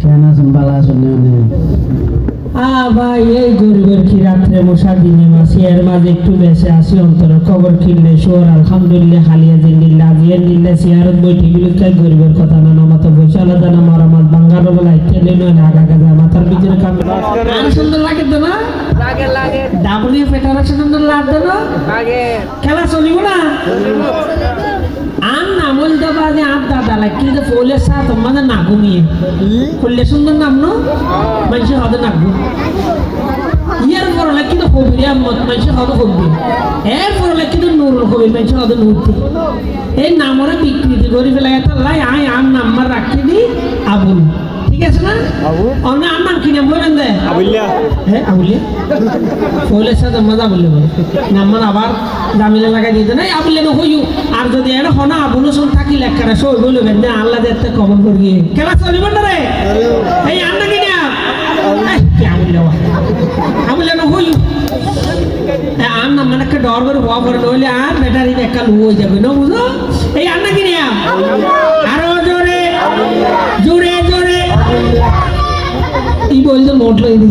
কেন আছেন বালা আছেন আ ভাই এই গরিবের কি রাত্রে মশা দিনে মাসি এর মাঝে একটু বেশি আসি অন্তর খবর কিনলে শোর আলহামদুলিল্লাহ হালিয়া জিন্দিল্লা আজিয়ার নিল্লা সিয়ারত বইটি বিলুকাই গরিবের কথা না না মাথা বসে আলাদা না মারা মাছ বাঙ্গার বলা ইত্যাদি নয় না আগা গাজা মাথার ভিতরে কাম আর সুন্দর লাগে তো না? লাগে লাগে। ডাবলি পেটার সুন্দর লাগবে না? লাগে। খেলা চলিব না? আম না বলতে পারে আর দাদা লাগে যে ফুলের সাথ মানে না ঘুমিয়ে করলে সুন্দর নাম নো? মানুষের নাকবো ইয়ার পরে কিন্তু হবি মত মানুষের হবি এর পরে কিন্তু নুরুল হবি মানুষের হদে নুরতে এই নামরে বিকৃতি করি ফেলে লাই আই আম নাম্বার রাখি দি আবুল। ঠিক আছে না? অন্য আম নাম কি নাম বলেন দে হ্যাঁ আবুলিয়া? ফুলের সাথে মজা বললে বলে। নাম্বার আবার জামিলে লাগাই দিতে নাই আবুলে নো হইউ আর যদি এটা হনা আবুল শুন থাকি লেখারা সই বলবেন না আল্লাহ দেখতে কমন করি। খেলা চলিব না রে? এই আন্না কি না আবুলে হইউ না মানে ডর করে হওয়া পরে নইলে আর ব্যাটারি দেখা লু হয়ে যাবে না বুঝো? এই আন্না কি না? আরও জোরে জোরে জোরে। এই বলতে মোট লই দি।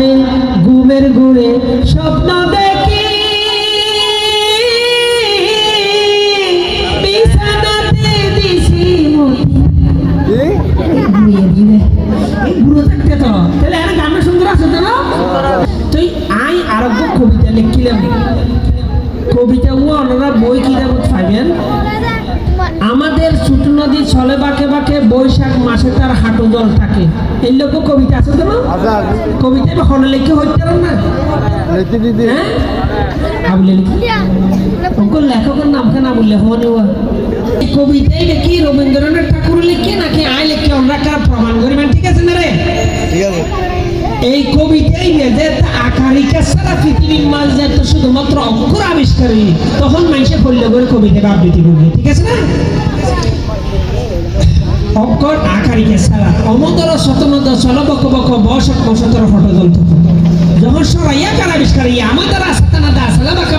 আরে ঘুমের ঘুরে স্বপ্ন দেখি। বিছানাতে দিছি মুখি ঘুমিয়ে দিলে এই বুড়ো থাকতে তো। তাহলে আর গান সুন্দর আছে তো তুই আই কবিতা লিখিলাম কবিতা ওনারা বই কিতাব পাইবেন আমাদের ছোট নদী ছলে বাঁকে বাঁকে বৈশাখ মাসে তার হাঁটু জল থাকে। এই লোক কবিতা আছে তো কবিতা এখন লিখে হইতে না? হ্যাঁ? ওকে লেখকের নাম কেন বললে হনে কবিতাই নাকি রবীন্দ্রনাথ ঠাকুর লিখে নাকি আয় লিখে আমরা কার প্রমাণ করিবেন? ঠিক আছে না রে? এই কবিতাই যে আকারিকা সারা পৃথিবীর মাঝ তো শুধুমাত্র অক্ষর আবিষ্কার তখন মানুষে পড়লে করে কবিতা আবৃত্তি করবে, ঠিক আছে না? অক্ষর সারা চল বক বসতর যখন আবিষ্কার, আমাদের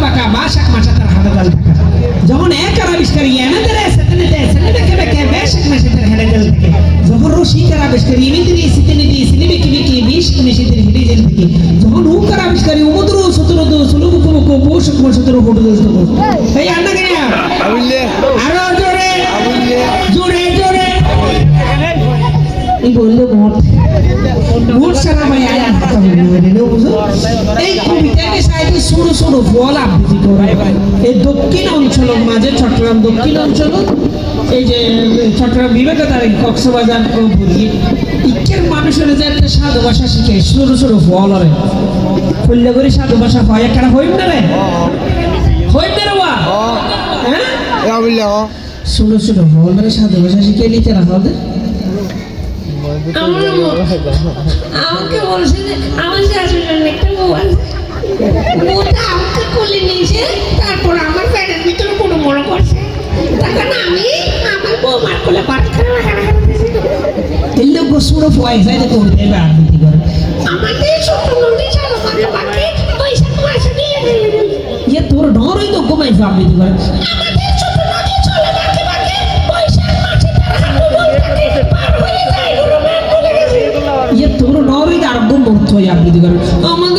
বাকা যখন এক কার আবিষ্কার আমাদের আসাতানা দা সালা বাকা বাসাক থাকে। যখন আবিষ্কার ইমিন জোরে। জোরে জোরে। এই বলল মোট মোট সারা ভাই আয় আর কথা বলি মানে না বুঝো? এই কবিতাকে সাইডে সরু সরু ফল আবৃত্তি করে এই দক্ষিণ অঞ্চলের মাঝে চট্টগ্রাম দক্ষিণ অঞ্চল এই যে চট্টগ্রাম বিবেকাতার কক্সবাজার ইকের মানুষের যে একটা সাধু ভাষা শিখে সরু সরু ফল হবে খুললে করে সাধু ভাষা হয় একটা হইম না রে? হইম না রে ওয়া? হ্যাঁ? শুনো শুনো ভগবানের সাধু ভাষা শিখে নিতে ওদের আমার আমাকে বলছে যে আমার শাশুড়ির একটা বউ আছে বউটা আমাকে কোলে নিয়েছে তারপর আমার প্যাটের ভিতরে কোনো মনে করছে। তখন আমি আমার বৌমার কোলে পাট ফয় যায় তো করতে আবৃত্তি করে ইয়ে তোর ডরই তো কমাই আবৃত্তি করে ইয়ে তোর ডরই তো আরব্য মর্থ হয়ে আবৃত্তি করে। আমাদের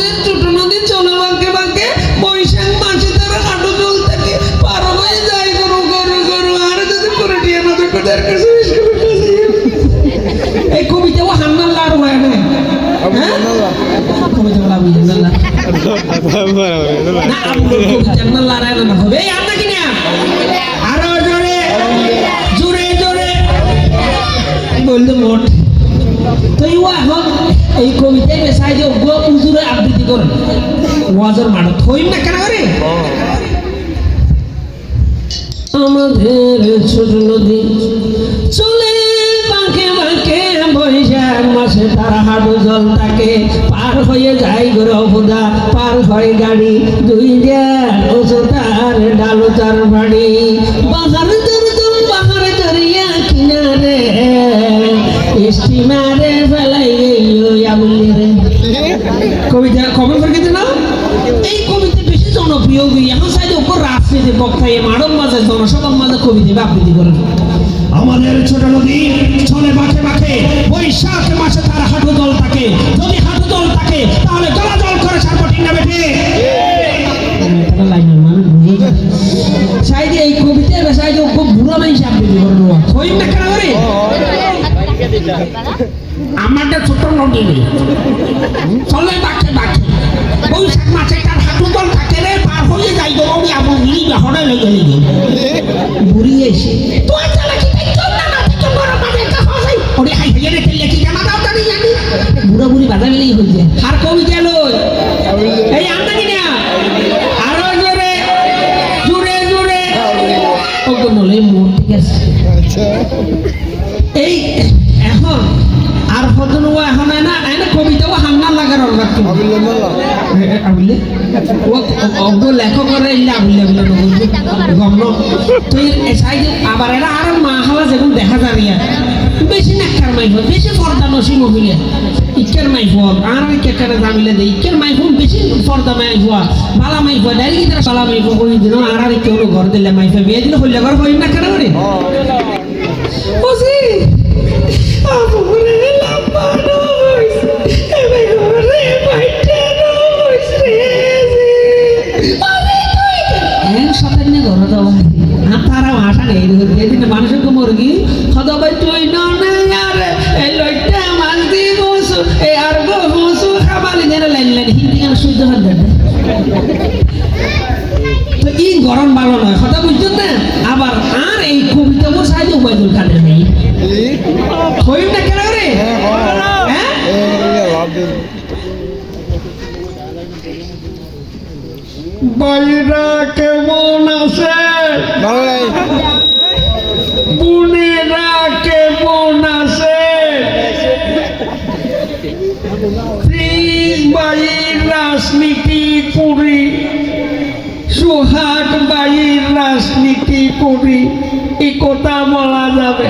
তোর ওয়াজর মানত হইম না কেন করে আমাদের ছোট নদী চলে বাঁকে বাঁকে বৈশাখ মাসে তার হাঁটু জল থাকে পার হয়ে যায় গ্রহদা পার হয় গাড়ি, দুই দেয়ার ওষুধ তার ডালো তার বাড়ি। কবিতা আবৃত্তি আমাদের ছোট নদী চলে মাঠে মাঠে বৈশাখ মাসে তার হাঁটু জল থাকে। যদি হাঁটু জল থাকে তাহলে জলা জল করে না তারা লাইনের মানুষ বুঝে সাইডে এই কবিতার সাইডে খুব বুড়ো নাই আবৃত্তি করে দেওয়া হইম না কেন করে আমাদের ছোট নদী। চলে মাঠে মাঠে। বৈশাখ হয়ে যাই গো আমি আবু মিলি হরে লেগে লেগে এসে তুই কবিতাও হান্না লাগার অর্ডার তো আবুলে ও অগ লেখকরে ইল্লা আবুলে আবুলে নবুঝে গম তুই এসাই আবার এরা আর মা হালা যেমন দেখা যারিয়া বেশি নাকার মাইফ বেশি পর্দা নসি মহিলা ইকের মাইফ আর কেকারে জামিলে দে ইকের মাইফ বেশি পর্দা মাইফ বালা মাইফ ডাইরেক্ট তারা বালা মাইফ কই দিন আর আর কেউ ঘর দিলে মাইফ বিয়ে দিলে হইলে ঘর কই না কেন ওসি আপু করে এই আর গো খাবালি দেন লাইন লাইন হিন্দি গান শুদ্ধ হন তো এই গরম ভালো নয় কথা বুঝছেন না? আবার আর এই কবিতা মোর সাইজে উপায়দুল কাদের নেই হইম না কেন রে হ্যাঁ? বাইরা কেমন আছে? বুনেরা বাইর রাজনীতি করি, সোহাগ বাইর রাজনীতি করি এই কথা বলা যাবে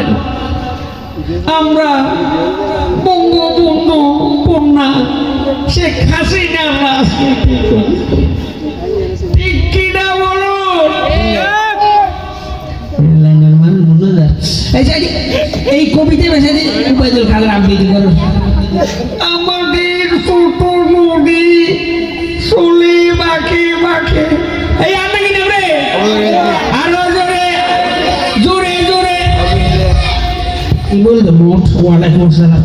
আমরা বঙ্গবন্ধু কন্যা শেখ হাসিনা রাজনীতি করি। এই কবিতা বেশি উপায়দুল কাদের আবৃত্তি করো। বাঁকে এই আন্না কি নেব রে আরও জোরে জোরে জোরে কি মোট ওয়ালাইকুম আসসালাম